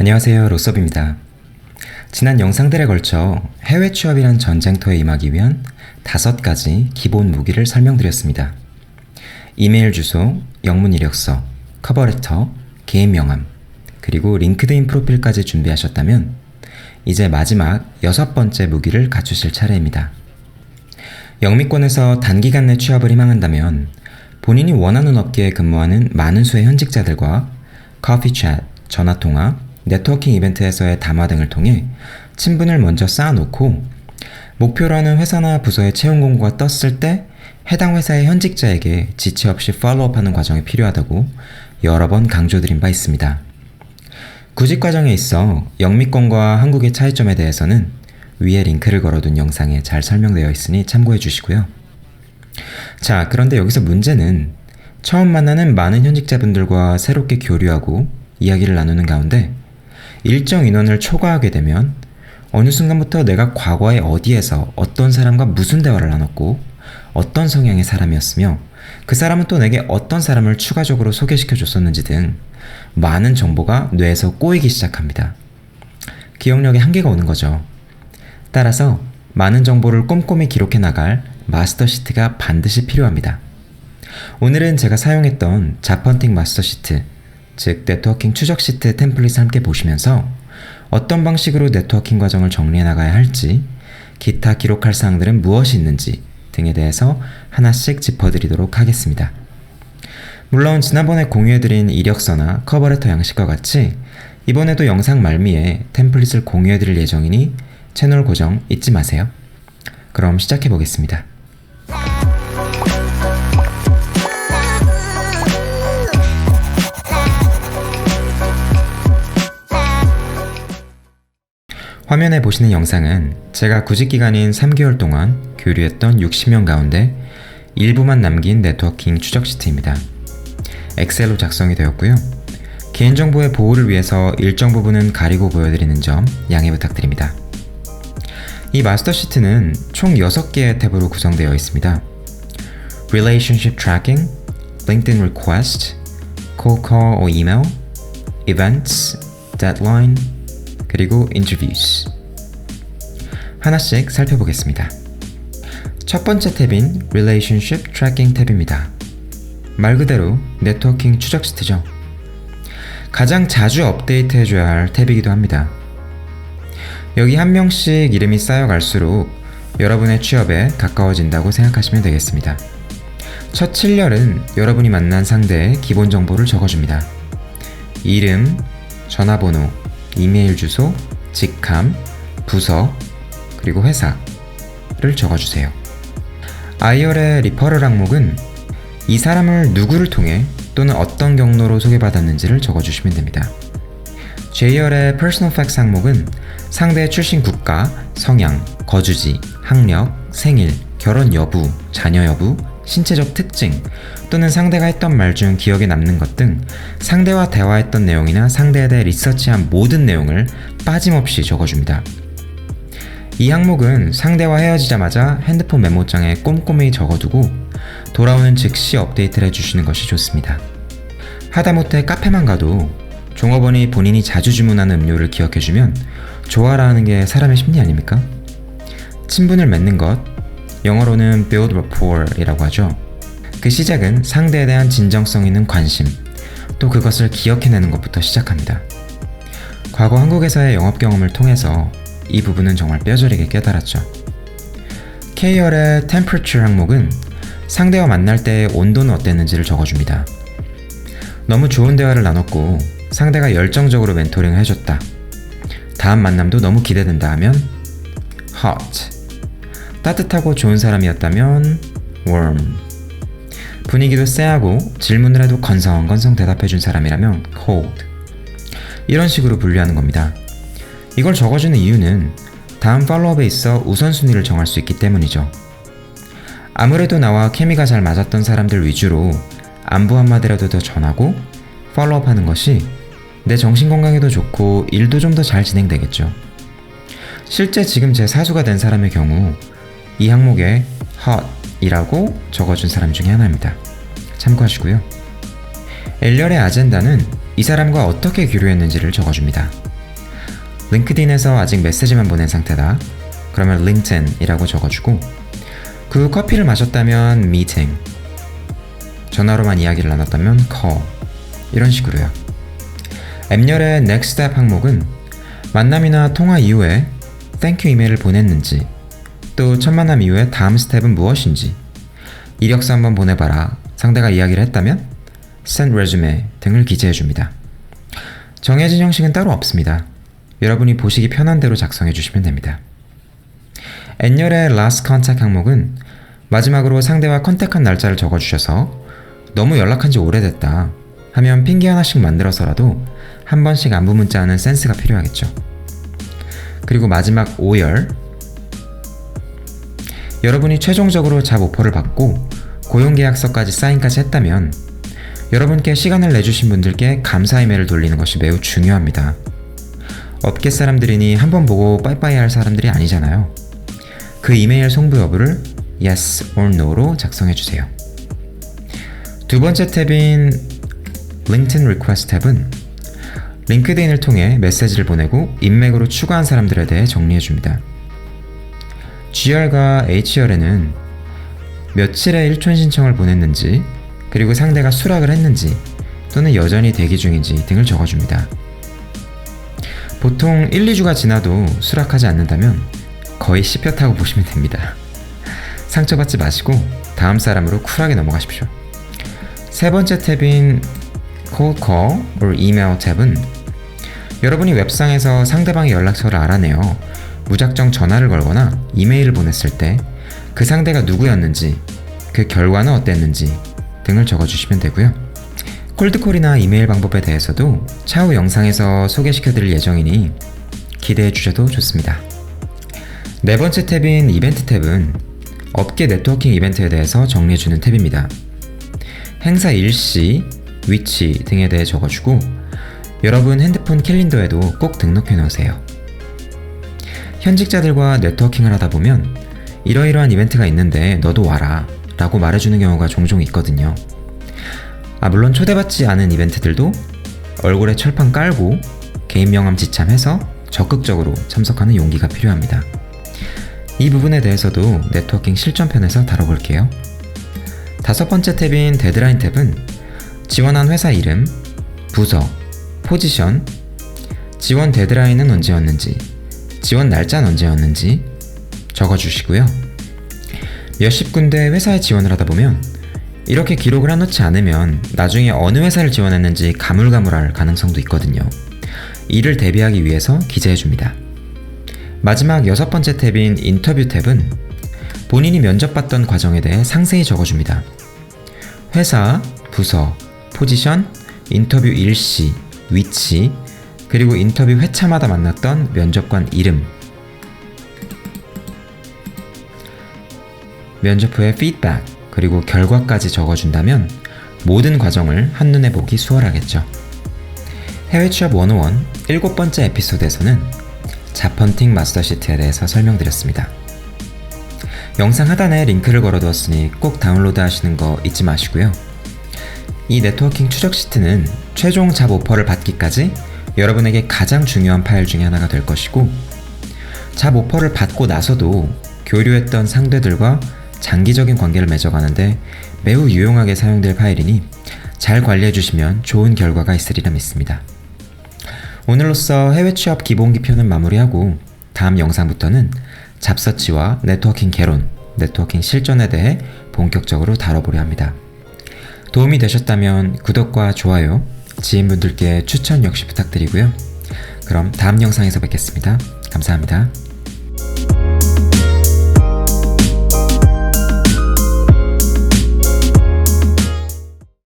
안녕하세요. 로섭입니다. 지난 영상들에 걸쳐 해외 취업이란 전쟁터에 임하기 위한 다섯 가지 기본 무기를 설명드렸습니다. 이메일 주소, 영문 이력서, 커버레터, 개인 명함, 그리고 링크드인 프로필까지 준비하셨다면 이제 마지막 여섯 번째 무기를 갖추실 차례입니다. 영미권에서 단기간 내 취업을 희망한다면 본인이 원하는 업계에 근무하는 많은 수의 현직자들과 커피 챗, 전화 통화, 네트워킹 이벤트에서의 담화 등을 통해 친분을 먼저 쌓아놓고 목표로 하는 회사나 부서의 채용 공고가 떴을 때 해당 회사의 현직자에게 지체 없이 팔로우업하는 과정이 필요하다고 여러 번 강조드린 바 있습니다. 구직 과정에 있어 영미권과 한국의 차이점에 대해서는 위에 링크를 걸어둔 영상에 잘 설명되어 있으니 참고해 주시고요. 자, 그런데 여기서 문제는 처음 만나는 많은 현직자분들과 새롭게 교류하고 이야기를 나누는 가운데 일정 인원을 초과하게 되면 어느 순간부터 내가 과거에 어디에서 어떤 사람과 무슨 대화를 나눴고 어떤 성향의 사람이었으며 그 사람은 또 내게 어떤 사람을 추가적으로 소개시켜 줬었는지 등 많은 정보가 뇌에서 꼬이기 시작합니다. 기억력에 한계가 오는 거죠. 따라서 많은 정보를 꼼꼼히 기록해 나갈 마스터 시트가 반드시 필요합니다. 오늘은 제가 사용했던 자펀팅 마스터 시트, 즉 네트워킹 추적 시트 템플릿을 함께 보시면서 어떤 방식으로 네트워킹 과정을 정리해 나가야 할지, 기타 기록할 사항들은 무엇이 있는지 등에 대해서 하나씩 짚어드리도록 하겠습니다. 물론 지난번에 공유해드린 이력서나 커버레터 양식과 같이 이번에도 영상 말미에 템플릿을 공유해드릴 예정이니 채널 고정 잊지 마세요. 그럼 시작해 보겠습니다. 화면에 보시는 영상은 제가 구직 기간인 3개월 동안 교류했던 60명 가운데 일부만 남긴 네트워킹 추적 시트입니다. 엑셀로 작성이 되었고요. 개인정보의 보호를 위해서 일정 부분은 가리고 보여드리는 점 양해 부탁드립니다. 이 마스터 시트는 총 6개의 탭으로 구성되어 있습니다. Relationship Tracking, LinkedIn Request, Cold Call or Email, Events, Deadline, 그리고 Interviews. 하나씩 살펴보겠습니다. 첫 번째 탭인 Relationship Tracking 탭입니다. 말 그대로 네트워킹 추적 시트죠. 가장 자주 업데이트 해줘야 할 탭이기도 합니다. 여기 한 명씩 이름이 쌓여갈수록 여러분의 취업에 가까워진다고 생각하시면 되겠습니다. 첫 7열은 여러분이 만난 상대의 기본 정보를 적어줍니다. 이름, 전화번호, 이메일 주소, 직함, 부서, 그리고 회사를 적어주세요. 아이얼의 리퍼럴 항목은 이 사람을 누구를 통해 또는 어떤 경로로 소개받았는지를 적어주시면 됩니다. J열의 Personal Facts 항목은 상대의 출신 국가, 성향, 거주지, 학력, 생일, 결혼 여부, 자녀 여부, 신체적 특징, 또는 상대가 했던 말 중 기억에 남는 것 등 상대와 대화했던 내용이나 상대에 대해 리서치한 모든 내용을 빠짐없이 적어줍니다. 이 항목은 상대와 헤어지자마자 핸드폰 메모장에 꼼꼼히 적어두고 돌아오는 즉시 업데이트를 해주시는 것이 좋습니다. 하다못해 카페만 가도 종업원이 본인이 자주 주문하는 음료를 기억해주면 좋아라 하는 게 사람의 심리 아닙니까? 친분을 맺는 것, 영어로는 build rapport이라고 하죠. 그 시작은 상대에 대한 진정성 있는 관심, 또 그것을 기억해내는 것부터 시작합니다. 과거 한국에서의 영업 경험을 통해서 이 부분은 정말 뼈저리게 깨달았죠. K열의 temperature 항목은 상대와 만날 때의 온도는 어땠는지를 적어줍니다. 너무 좋은 대화를 나눴고 상대가 열정적으로 멘토링을 해줬다. 다음 만남도 너무 기대된다 하면 hot. 따뜻하고 좋은 사람이었다면 warm. 분위기도 쎄하고 질문을 해도 건성건성 대답해준 사람이라면 cold. 이런 식으로 분류하는 겁니다. 이걸 적어주는 이유는 다음 팔로업에 있어 우선순위를 정할 수 있기 때문이죠. 아무래도 나와 케미가 잘 맞았던 사람들 위주로 안부 한마디라도 더 전하고 팔로업 하는 것이 내 정신 건강에도 좋고 일도 좀 더 잘 진행되겠죠. 실제 지금 제 사수가 된 사람의 경우 이 항목에 hot이라고 적어준 사람 중에 하나입니다. 참고하시고요. 엘리얼의 아젠다는 이 사람과 어떻게 교류했는지를 적어줍니다. 링크드인에서 아직 메시지만 보낸 상태다. 그러면 링크드인이라고 적어주고 그후 커피를 마셨다면 meeting 전화로만 이야기를 나눴다면 call 이런 식으로요. 앱열의 next step 항목은 만남이나 통화 이후에 thank you 이메일을 보냈는지 또 첫 만남 이후에 다음 스텝은 무엇인지 이력서 한번 보내봐라 상대가 이야기를 했다면 send resume 등을 기재해 줍니다. 정해진 형식은 따로 없습니다. 여러분이 보시기 편한 대로 작성해 주시면 됩니다. N열의 last contact 항목은 마지막으로 상대와 컨택한 날짜를 적어주셔서 너무 연락한 지 오래됐다 하면 핑계 하나씩 만들어서라도 한 번씩 안부 문자하는 센스가 필요하겠죠. 그리고 마지막 5열 여러분이 최종적으로 잡 오퍼를 받고 고용계약서까지 사인까지 했다면 여러분께 시간을 내주신 분들께 감사 이메일을 돌리는 것이 매우 중요합니다. 업계 사람들이니 한 번 보고 빠이빠이 할 사람들이 아니잖아요. 그 이메일 송부 여부를 yes or no로 작성해 주세요. 두 번째 탭인 LinkedIn Request 탭은 링크드인을 통해 메시지를 보내고 인맥으로 추가한 사람들에 대해 정리해 줍니다. GR과 HR에는 며칠에 일촌 신청을 보냈는지 그리고 상대가 수락을 했는지 또는 여전히 대기 중인지 등을 적어줍니다. 보통 1, 2주가 지나도 수락하지 않는다면 거의 씹혔다고 보시면 됩니다. 상처받지 마시고 다음 사람으로 쿨하게 넘어가십시오. 세 번째 탭인 Cold Call or Email 탭은 여러분이 웹상에서 상대방의 연락처를 알아내어 무작정 전화를 걸거나 이메일을 보냈을 때 그 상대가 누구였는지 그 결과는 어땠는지 등을 적어주시면 되고요. 콜드콜이나 이메일 방법에 대해서도 차후 영상에서 소개시켜드릴 예정이니 기대해 주셔도 좋습니다. 네 번째 탭인 이벤트 탭은 업계 네트워킹 이벤트에 대해서 정리해주는 탭입니다. 행사 일시, 위치 등에 대해 적어주고 여러분 핸드폰 캘린더에도 꼭 등록해 놓으세요. 현직자들과 네트워킹을 하다 보면 이러이러한 이벤트가 있는데 너도 와라 라고 말해주는 경우가 종종 있거든요. 아, 물론 초대받지 않은 이벤트들도 얼굴에 철판 깔고 개인 명함 지참해서 적극적으로 참석하는 용기가 필요합니다. 이 부분에 대해서도 네트워킹 실전편에서 다뤄볼게요. 다섯 번째 탭인 데드라인 탭은 지원한 회사 이름, 부서, 포지션, 지원 데드라인은 언제였는지, 지원 날짜는 언제였는지 적어주시고요. 몇십 군데 회사에 지원을 하다 보면 이렇게 기록을 해놓지 않으면 나중에 어느 회사를 지원했는지 가물가물할 가능성도 있거든요. 이를 대비하기 위해서 기재해줍니다. 마지막 여섯 번째 탭인 인터뷰 탭은 본인이 면접받던 과정에 대해 상세히 적어줍니다. 회사, 부서, 포지션, 인터뷰 일시, 위치, 그리고 인터뷰 회차마다 만났던 면접관 이름, 면접 후의 피드백, 그리고 결과까지 적어준다면 모든 과정을 한눈에 보기 수월하겠죠. 해외 취업 101 일곱 번째 에피소드에서는 자펀팅 마스터 시트에 대해서 설명드렸습니다. 영상 하단에 링크를 걸어두었으니 꼭 다운로드 하시는 거 잊지 마시고요. 이 네트워킹 추적 시트는 최종 잡 오퍼를 받기까지 여러분에게 가장 중요한 파일 중에 하나가 될 것이고 잡 오퍼를 받고 나서도 교류했던 상대들과 장기적인 관계를 맺어가는데 매우 유용하게 사용될 파일이니 잘 관리해 주시면 좋은 결과가 있으리라 믿습니다. 오늘로써 해외 취업 기본기 편은 마무리하고 다음 영상부터는 잡서치와 네트워킹 개론, 네트워킹 실전에 대해 본격적으로 다뤄보려 합니다. 도움이 되셨다면 구독과 좋아요, 지인분들께 추천 역시 부탁드리고요. 그럼 다음 영상에서 뵙겠습니다. 감사합니다.